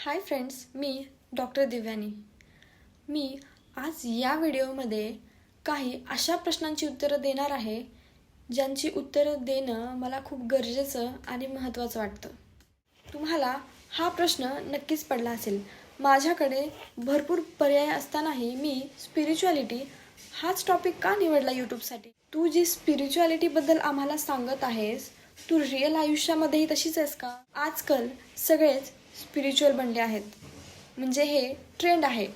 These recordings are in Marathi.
हाय फ्रेंड्स मी डॉक्टर दिव्यानी. मी आज या व्हिडिओमध्ये काही अशा प्रश्नांची उत्तरं देणार आहे ज्यांची उत्तरं देणं मला खूप गरजेचं आणि महत्त्वाचं वाटतं. तुम्हाला हा प्रश्न नक्कीच पडला असेल. माझ्याकडे भरपूर पर्याय असतानाही मी स्पिरिच्युअलिटी हाच टॉपिक का निवडला यूट्यूबसाठी तू जी स्पिरिच्युअलिटीबद्दल आम्हाला सांगत आहेस तू रिअल आयुष्यामध्येही तशीच आहेस का? आजकाल सगळेच स्पिरिच्युअल बनले आहेत. म्हणजे हे ट्रेंड आहे.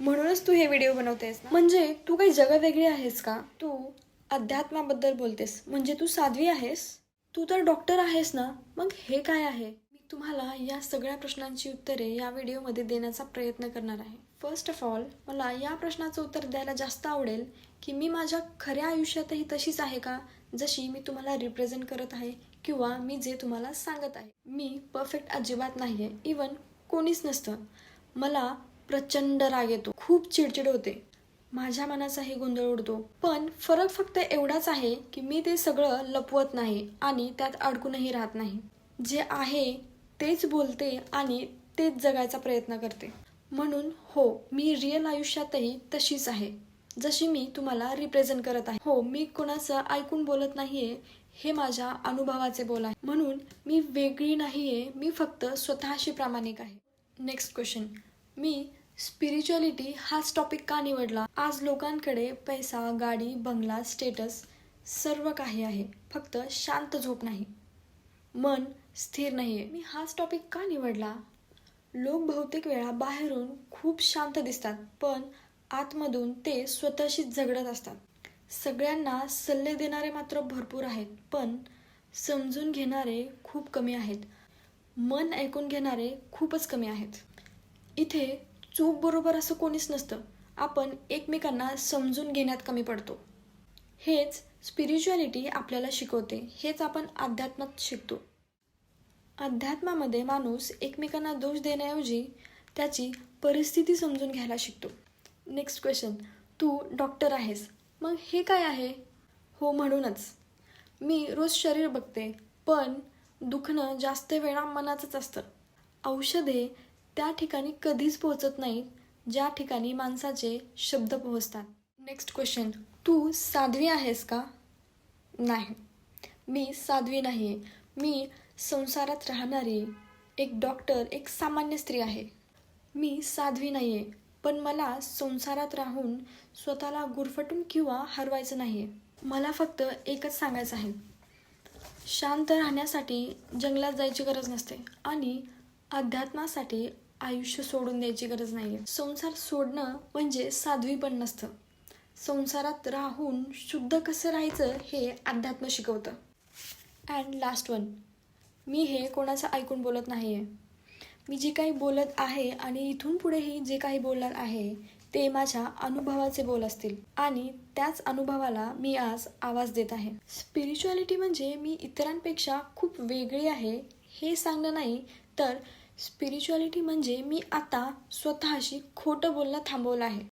म्हणूनच तू हे व्हिडिओ बनवतेस म्हणजे तू काही जगवेगळी आहेस का? तू अध्यात्माबद्दल बोलतेस. म्हणजे तू साध्वी आहेस? तू तर डॉक्टर आहेस ना. मग हे काय आहे? तुम्हाला या सगळ्या प्रश्नांची उत्तरे या व्हिडिओमध्ये देण्याचा प्रयत्न करणार आहे. फर्स्ट ऑफ ऑल मला या प्रश्नाचं उत्तर द्यायला जास्त आवडेल की मी माझ्या खऱ्या आयुष्यातही तशीच आहे का जशी मी तुम्हाला रिप्रेझेंट करत आहे किंवा मी जे तुम्हाला सांगत आहे. मी परफेक्ट अजिबात नाही आहे इवन कोणीच नसतं. मला प्रचंड राग येतो खूप चिडचिड होते. माझ्या मनाचाही गोंधळ उडतो. पण फरक फक्त एवढाच आहे की मी ते सगळं लपवत नाही आणि त्यात अडकूनही राहत नाही. जे आहे तेच बोलते आणि तेच जगायचा प्रयत्न करते. म्हणून हो मी रिअल आयुष्यातही तशीच आहे. जशी मी तुम्हाला रिप्रेझेंट करत आहे. हो मी कोणाचं ऐकून बोलत नाहीये हे माझ्या अनुभवाचे बोल आहे. म्हणून मी वेगळी नाहीये मी फक्त स्वतःशी प्रामाणिक आहे. नेक्स्ट क्वेश्चन मी स्पिरिच्युअलिटी हाच टॉपिक का निवडला? आज लोकांकडे पैसा गाडी बंगला स्टेटस सर्व काही आहे. फक्त शांत झोप नाही. मन स्थिर नाही आहे मी हाच टॉपिक का निवडला? लोक बहुतेक वेळा बाहेरून खूप शांत दिसतात पण आतमधून ते स्वतःशी झगडत असतात. सगळ्यांना सल्ले देणारे मात्र भरपूर आहेत पण समजून घेणारे खूप कमी आहेत. मन ऐकून घेणारे खूपच कमी आहेत. इथे चूक बरोबर असं कोणीच नसतं. आपण एकमेकांना समजून घेण्यात कमी पडतो. हेच स्पिरिच्युअलिटी आपल्याला शिकवते. हेच आपण अध्यात्मात शिकतो. अध्यात्मामध्ये माणूस एकमेकांना दोष देण्याऐवजी त्याची परिस्थिती समजून घ्यायला शिकतो. नेक्स्ट क्वेश्चन तू डॉक्टर आहेस. मग हे काय आहे? हो म्हणूनच. मी रोज शरीर बघते पण दुखणं जास्त वेळा मनाचंच असतं. औषधे त्या ठिकाणी कधीच पोहोचत नाहीत ज्या ठिकाणी माणसाचे शब्द पोहोचतात. नेक्स्ट क्वेश्चन तू साध्वी आहेस का? नाही. मी साध्वी नाही आहे मी संसारात राहणारी एक डॉक्टर एक सामान्य स्त्री आहे. मी साध्वी नाही आहे पण मला संसारात राहून स्वतःला गुरफटून किंवा हरवायचं नाही आहे मला फक्त एकच सांगायचं आहे. शांत राहण्यासाठी जंगलात जायची गरज नसते आणि अध्यात्मासाठी आयुष्य सोडून द्यायची गरज नाही आहे संसार सोडणं म्हणजे साध्वी पण नसतं. संसारात राहून शुद्ध कसं राहायचं हे अध्यात्म शिकवतं. अँड लास्ट वन मी हे कोणाचं ऐकून बोलत नाही आहे मी जे काही बोलत आहे आणि इथून पुढेही जे काही बोलणार आहे ते माझ्या अनुभवाचे बोल असतील. आणि त्याच अनुभवाला मी आज आवाज देत आहे. स्पिरिच्युअलिटी म्हणजे मी इतरांपेक्षा खूप वेगळी आहे हे सांगणं नाही तर स्पिरिच्युअलिटी म्हणजे मी आता स्वतःशी खोटं बोलणं थांबवलं आहे.